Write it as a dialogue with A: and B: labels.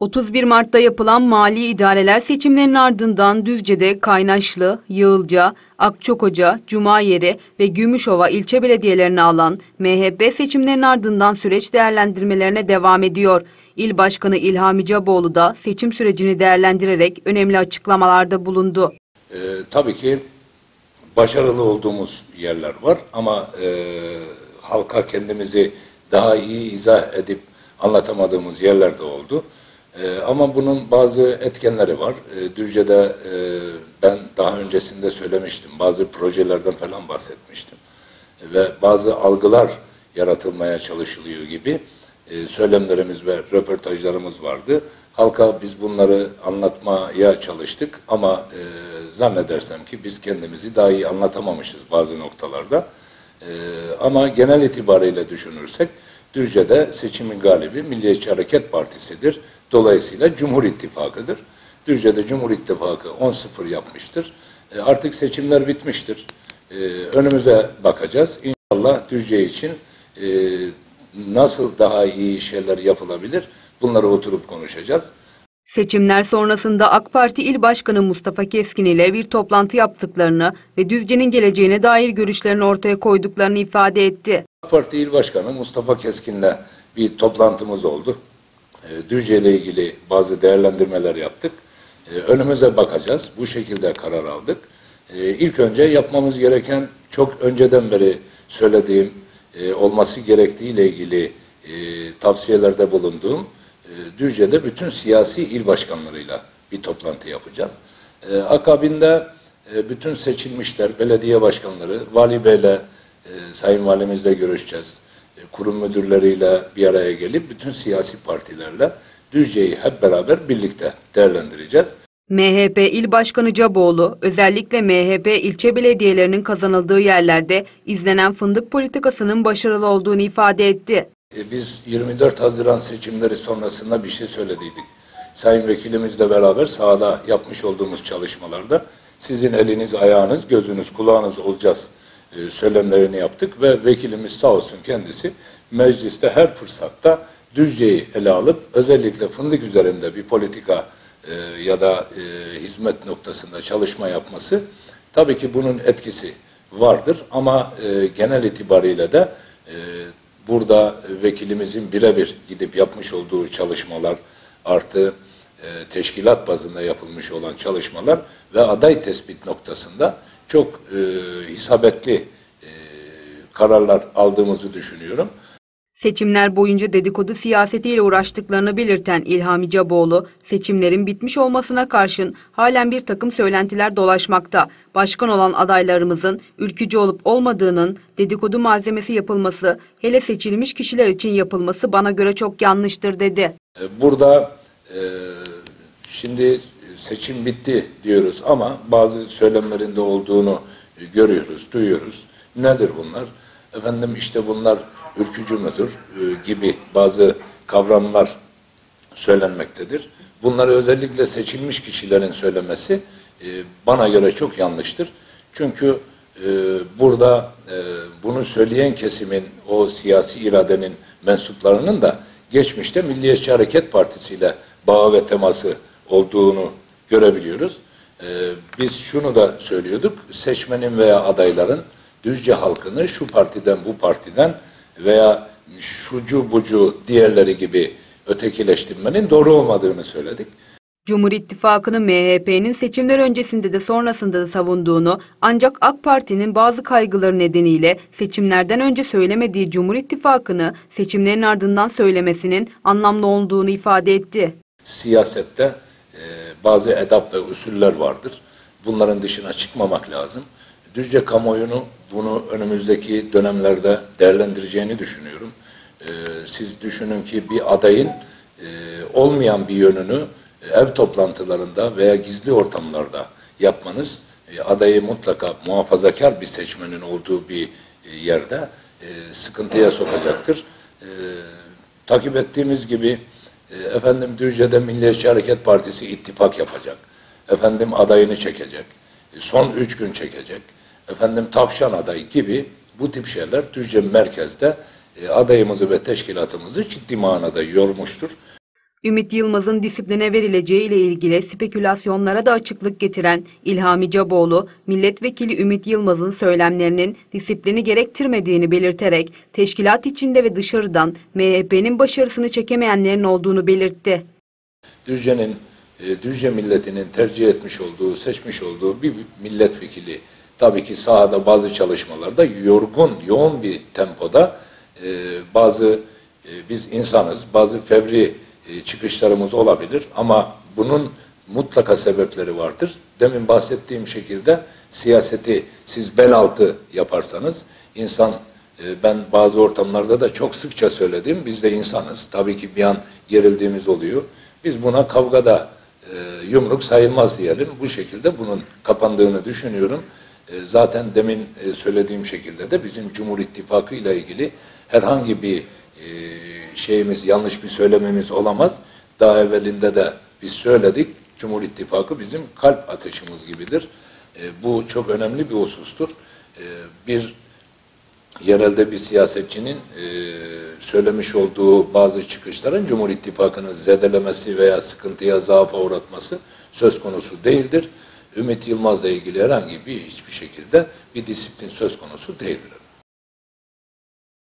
A: 31 Mart'ta yapılan mali idareler seçimlerinin ardından Düzce'de Kaynaşlı, Yığılca, Akçokoca, Cumayeri ve Gümüşova ilçe belediyelerini alan MHP seçimlerinin ardından süreç değerlendirmelerine devam ediyor. İl Başkanı İlhami Caboğlu da seçim sürecini değerlendirerek önemli açıklamalarda bulundu.
B: Ee, tabii ki başarılı olduğumuz yerler var ama e, halka kendimizi daha iyi izah edip anlatamadığımız yerler de oldu. E, ama bunun bazı etkenleri var. E, Düzce'de e, ben daha öncesinde söylemiştim. Bazı projelerden falan bahsetmiştim. E, ve bazı algılar yaratılmaya çalışılıyor gibi e, söylemlerimiz ve röportajlarımız vardı. Halka biz bunları anlatmaya çalıştık ama e, zannedersem ki biz kendimizi daha iyi anlatamamışız bazı noktalarda. E, ama genel itibariyle düşünürsek Düzce'de seçimin galibi Milliyetçi Hareket Partisi'dir. Dolayısıyla Cumhur İttifakı'dır. Düzce'de Cumhur İttifakı 10-0 yapmıştır. E, artık seçimler bitmiştir. E, önümüze bakacağız. İnşallah Düzce için e, nasıl daha iyi şeyler yapılabilir bunları oturup konuşacağız.
A: Seçimler sonrasında AK Parti İl Başkanı Mustafa Keskin ile bir toplantı yaptıklarını ve Düzce'nin geleceğine dair görüşlerini ortaya koyduklarını ifade etti.
B: AK Parti İl Başkanı Mustafa Keskin'le bir toplantımız oldu. E, Düzce ile ilgili bazı değerlendirmeler yaptık. E, önümüze bakacağız. Bu şekilde karar aldık. E, ilk önce yapmamız gereken çok önceden beri söylediğim e, olması gerektiği ile ilgili e, tavsiyelerde bulunduğum e, Düzce'de bütün siyasi il başkanlarıyla bir toplantı yapacağız. Akabinde bütün seçilmişler, belediye başkanları, vali beyle, sayın valimizle görüşeceğiz. E, kurum müdürleriyle bir araya gelip bütün siyasi partilerle Düzce'yi hep beraber birlikte değerlendireceğiz.
A: MHP İl Başkanı Caboğlu özellikle MHP ilçe belediyelerinin kazanıldığı yerlerde izlenen fındık politikasının başarılı olduğunu ifade etti.
B: E, Biz 24 Haziran seçimleri sonrasında bir şey söylediydik. Sayın Vekilimizle beraber sahada yapmış olduğumuz çalışmalarda sizin eliniz, ayağınız, gözünüz, kulağınız olacağız e, söylemlerini yaptık ve vekilimiz sağ olsun kendisi mecliste her fırsatta Düzce'yi ele alıp özellikle fındık üzerinde bir politika e, ya da e, hizmet noktasında çalışma yapması tabii ki bunun etkisi vardır. Ama e, genel itibariyle de e, burada vekilimizin birebir gidip yapmış olduğu çalışmalar artı teşkilat bazında yapılmış olan çalışmalar ve aday tespit noktasında çok e, isabetli e, kararlar aldığımızı düşünüyorum.
A: Seçimler boyunca dedikodu siyasetiyle uğraştıklarını belirten İlhami Caboğlu, seçimlerin bitmiş olmasına karşın halen bir takım söylentiler dolaşmakta. Başkan olan adaylarımızın ülkücü olup olmadığının dedikodu malzemesi yapılması, hele seçilmiş kişiler için yapılması bana göre çok yanlıştır dedi.
B: E, Burada e, şimdi seçim bitti diyoruz ama bazı söylemlerinde olduğunu e, görüyoruz, duyuyoruz. Nedir bunlar? Efendim işte bunlar ürkücü müdür e, gibi bazı kavramlar söylenmektedir. Bunları özellikle seçilmiş kişilerin söylemesi e, bana göre çok yanlıştır. Çünkü burada bunu söyleyen kesimin o siyasi iradenin mensuplarının da geçmişte Milliyetçi Hareket Partisi ile bağı ve teması olduğunu görebiliyoruz. E, biz şunu da söylüyorduk, seçmenin veya adayların Düzce halkını şu partiden bu partiden veya şucu bucu diğerleri gibi ötekileştirmenin doğru olmadığını söyledik.
A: Cumhur İttifakı'nın MHP'nin seçimler öncesinde de sonrasında da savunduğunu ancak AK Parti'nin bazı kaygıları nedeniyle seçimlerden önce söylemediği Cumhur İttifakı'nı seçimlerin ardından söylemesinin anlamlı olduğunu ifade etti.
B: Siyasette e, bazı edap ve usuller vardır. Bunların dışına çıkmamak lazım. Düzce kamuoyunu bunu önümüzdeki dönemlerde değerlendireceğini düşünüyorum. E, siz düşünün ki bir adayın e, olmayan bir yönünü ev toplantılarında veya gizli ortamlarda yapmanız e, adayı mutlaka muhafazakar bir seçmenin olduğu bir e, yerde e, sıkıntıya sokacaktır. E, takip ettiğimiz gibi e, efendim Düzce'de Milliyetçi Hareket Partisi ittifak yapacak. Efendim adayını çekecek. E, son üç gün çekecek. Efendim tavşan adayı gibi bu tip şeyler Düzce merkezde e, adayımızı ve teşkilatımızı ciddi manada yormuştur.
A: Ümit Yılmaz'ın disipline verileceği ile ilgili spekülasyonlara da açıklık getiren İlhami Caboğlu, milletvekili Ümit Yılmaz'ın söylemlerinin disiplini gerektirmediğini belirterek teşkilat içinde ve dışarıdan MHP'nin başarısını çekemeyenlerin olduğunu belirtti.
B: Düzce'nin, e, Düzce milletinin tercih etmiş olduğu, seçmiş olduğu bir milletvekili tabii ki sahada bazı çalışmalarda yorgun, yoğun bir tempoda e, bazı e, biz insanız, bazı fevri e, çıkışlarımız olabilir ama bunun mutlaka sebepleri vardır. Demin bahsettiğim şekilde siyaseti siz bel altı yaparsanız insan e, ben bazı ortamlarda da çok sıkça söyledim. Biz de insanız. Tabii ki bir an gerildiğimiz oluyor. Biz buna kavgada e, yumruk sayılmaz diyelim. Bu şekilde bunun kapandığını düşünüyorum. Zaten demin söylediğim şekilde de bizim Cumhur İttifakı ile ilgili herhangi bir e, şeyimiz, yanlış bir söylememiz olamaz. Daha evvelinde de biz söyledik. Cumhur İttifakı bizim kalp ateşimiz gibidir. E, bu çok önemli bir husustur. E, bir yerelde bir siyasetçinin e, söylemiş olduğu bazı çıkışların Cumhur İttifakı'nı zedelemesi veya sıkıntıya, zaafa uğratması söz konusu değildir. Ümit Yılmaz'la ilgili herhangi bir hiçbir şekilde bir disiplin söz konusu değildir.